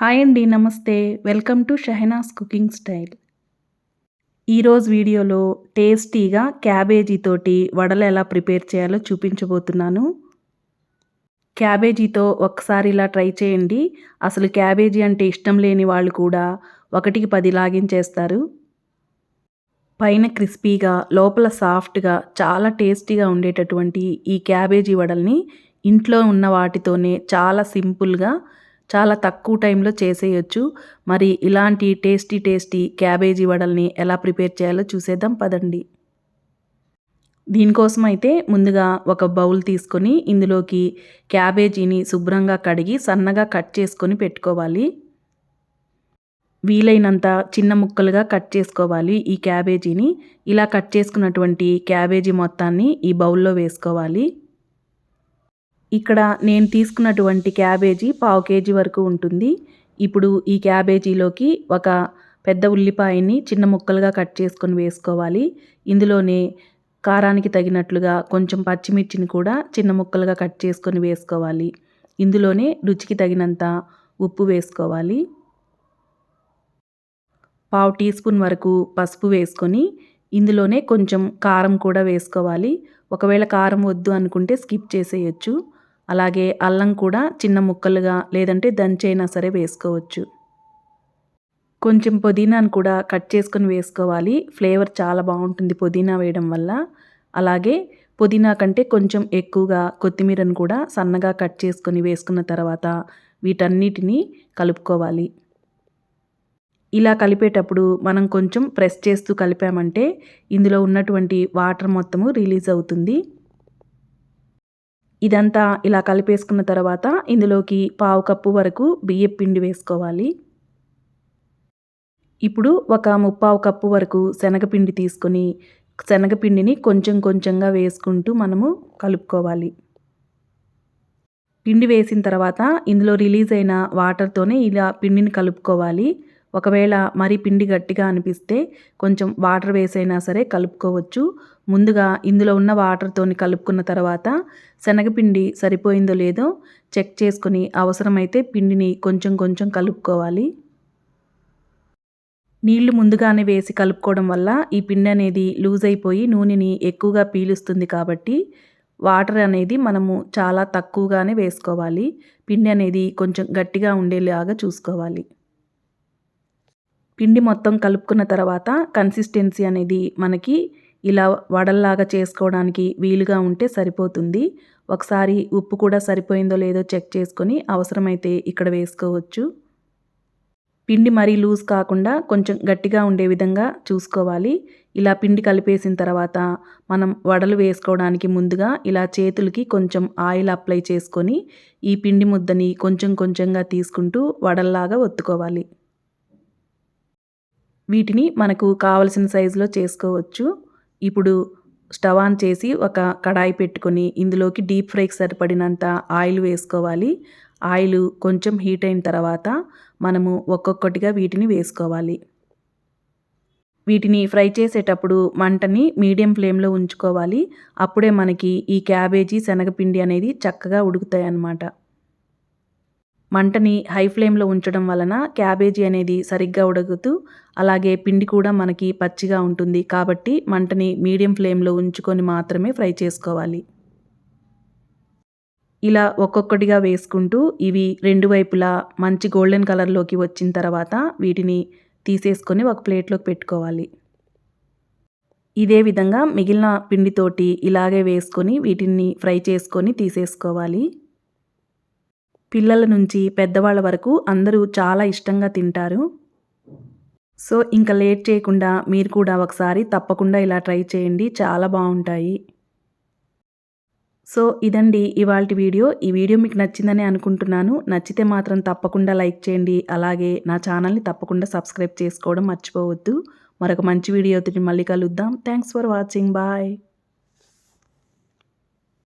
Hi అండి నమస్తే. Welcome to Shahnaz cooking style. ఈరోజు వీడియోలో టేస్టీగా క్యాబేజీతోటి వడలు ఎలా ప్రిపేర్ చేయాలో చూపించబోతున్నాను. క్యాబేజీతో ఒకసారి ఇలా ట్రై చేయండి. అసలు క్యాబేజీ అంటే ఇష్టం లేని వాళ్ళు కూడా ఒకటికి పది లాగించేస్తారు. పైన క్రిస్పీగా లోపల సాఫ్ట్గా చాలా టేస్టీగా ఉండేటటువంటి ఈ క్యాబేజీ వడల్ని ఇంట్లో ఉన్న వాటితోనే చాలా సింపుల్గా చాలా తక్కువ టైంలో చేసేయచ్చు. మరి ఇలాంటి టేస్టీ టేస్టీ క్యాబేజీ వడల్ని ఎలా ప్రిపేర్ చేయాలో చూసేద్దాం పదండి. దీనికోసం అయితే ముందుగా ఒక బౌల్ తీసుకొని ఇందులోకి క్యాబేజీని శుభ్రంగా కడిగి సన్నగా కట్ చేసుకొని పెట్టుకోవాలి. వీలైనంత చిన్న ముక్కలుగా కట్ చేసుకోవాలి ఈ క్యాబేజీని. ఇలా కట్ చేసుకున్నటువంటి క్యాబేజీ మొత్తాన్ని ఈ బౌల్లో వేసుకోవాలి. ఇక్కడ నేను తీసుకున్నటువంటి క్యాబేజీ పావు కేజీ వరకు ఉంటుంది. ఇప్పుడు ఈ క్యాబేజీలోకి ఒక పెద్ద ఉల్లిపాయని చిన్న ముక్కలుగా కట్ చేసుకొని వేసుకోవాలి. ఇందులోనే కారానికి తగినట్లుగా కొంచెం పచ్చిమిర్చిని కూడా చిన్న ముక్కలుగా కట్ చేసుకొని వేసుకోవాలి. ఇందులోనే రుచికి తగినంత ఉప్పు వేసుకోవాలి. పావు టీ స్పూన్ వరకు పసుపు వేసుకొని ఇందులోనే కొంచెం కారం కూడా వేసుకోవాలి. ఒకవేళ కారం వద్దు అనుకుంటే స్కిప్ చేసేయచ్చు. అలాగే అల్లం కూడా చిన్న ముక్కలుగా లేదంటే దంచైనా సరే వేసుకోవచ్చు. కొంచెం పుదీనాను కూడా కట్ చేసుకొని వేసుకోవాలి. ఫ్లేవర్ చాలా బాగుంటుంది పుదీనా వేయడం వల్ల. అలాగే పుదీనా కంటే కొంచెం ఎక్కువగా కొత్తిమీరను కూడా సన్నగా కట్ చేసుకొని వేసుకున్న తర్వాత వీటన్నిటిని కలుపుకోవాలి. ఇలా కలిపేటప్పుడు మనం కొంచెం ప్రెస్ చేస్తూ కలిపామంటే ఇందులో ఉన్నటువంటి వాటర్ మొత్తము రిలీజ్ అవుతుంది. ఇదంతా ఇలా కలిపేసుకున్న తర్వాత ఇందులోకి పావు కప్పు వరకు బియ్యం పిండి వేసుకోవాలి. ఇప్పుడు ఒక ముప్పావు కప్పు వరకు శనగపిండి తీసుకొని శనగపిండిని కొంచెం కొంచెంగా వేసుకుంటూ మనము కలుపుకోవాలి. పిండి వేసిన తర్వాత ఇందులో రిలీజ్ అయిన వాటర్తోనే ఇలా పిండిని కలుపుకోవాలి. ఒకవేళ మరి పిండి గట్టిగా అనిపిస్తే కొంచెం వాటర్ వేసైనా సరే కలుపుకోవచ్చు. ముందుగా ఇందులో ఉన్న వాటర్తోని కలుపుకున్న తర్వాత శనగపిండి సరిపోయిందో లేదో చెక్ చేసుకొని అవసరమైతే పిండిని కొంచెం కొంచెం కలుపుకోవాలి. నీళ్ళు ముందుగానే వేసి కలుపుకోవడం వల్ల ఈ పిండి అనేది లూజ్ అయిపోయి నూనెని ఎక్కువగా పీలుస్తుంది కాబట్టి వాటర్ అనేది మనము చాలా తక్కువగానే వేసుకోవాలి. పిండి అనేది కొంచెం గట్టిగా ఉండేలాగా చూసుకోవాలి. పిండి మొత్తం కలుపుకున్న తర్వాత కన్సిస్టెన్సీ అనేది మనకి ఇలా వడల్లాగా చేసుకోవడానికి వీలుగా ఉంటే సరిపోతుంది. ఒకసారి ఉప్పు కూడా సరిపోయిందో లేదో చెక్ చేసుకొని అవసరమైతే ఇక్కడ వేసుకోవచ్చు. పిండి మరీ లూజ్ కాకుండా కొంచెం గట్టిగా ఉండే విధంగా చూసుకోవాలి. ఇలా పిండి కలిపేసిన తర్వాత మనం వడలు వేసుకోవడానికి ముందుగా ఇలా చేతులకి కొంచెం ఆయిల్ అప్లై చేసుకొని ఈ పిండి ముద్దని కొంచెం కొంచెంగా తీసుకుంటూ వడల్లాగా ఒత్తుకోవాలి. వీటిని మనకు కావలసిన సైజులో చేసుకోవచ్చు. ఇప్పుడు స్టవ్ ఆన్ చేసి ఒక కడాయి పెట్టుకొని ఇందులోకి డీప్ ఫ్రైకి సరిపడినంత ఆయిల్ వేసుకోవాలి. ఆయిల్ కొంచెం హీట్ అయిన తర్వాత మనము ఒక్కొక్కటిగా వీటిని వేసుకోవాలి. వీటిని ఫ్రై చేసేటప్పుడు మంటని మీడియం ఫ్లేమ్లో ఉంచుకోవాలి. అప్పుడే మనకి ఈ క్యాబేజీ శనగపిండి అనేది చక్కగా ఉడుకుతాయి అన్నమాట మంటని హై ఫ్లేమ్లో ఉంచడం వలన క్యాబేజీ అనేది సరిగ్గా ఉడకుతూ అలాగే పిండి కూడా మనకి పచ్చిగా ఉంటుంది కాబట్టి మంటని మీడియం ఫ్లేమ్లో ఉంచుకొని మాత్రమే ఫ్రై చేసుకోవాలి. ఇలా ఒక్కొక్కటిగా వేసుకుంటూ ఇవి రెండు వైపులా మంచి గోల్డెన్ కలర్లోకి వచ్చిన తర్వాత వీటిని తీసేసుకొని ఒక ప్లేట్లోకి పెట్టుకోవాలి. ఇదే విధంగా మిగిలిన పిండితోటి ఇలాగే వేసుకొని వీటిని ఫ్రై చేసుకొని తీసేసుకోవాలి. పిల్లల నుంచి పెద్దవాళ్ళ వరకు అందరూ చాలా ఇష్టంగా తింటారు. సో ఇంకా లేట్ చేయకుండా మీరు కూడా ఒకసారి తప్పకుండా ఇలా ట్రై చేయండి. చాలా బాగుంటాయి. సో ఇదండి ఇవాళ వీడియో. ఈ వీడియో మీకు నచ్చిందని అనుకుంటున్నాను. నచ్చితే మాత్రం తప్పకుండా లైక్ చేయండి. అలాగే నా ఛానల్ని తప్పకుండా సబ్స్క్రైబ్ చేసుకోవడం మర్చిపోవద్దు. మరొక మంచి వీడియోతో మళ్ళీ కలుద్దాం. Thanks for watching. బాయ్.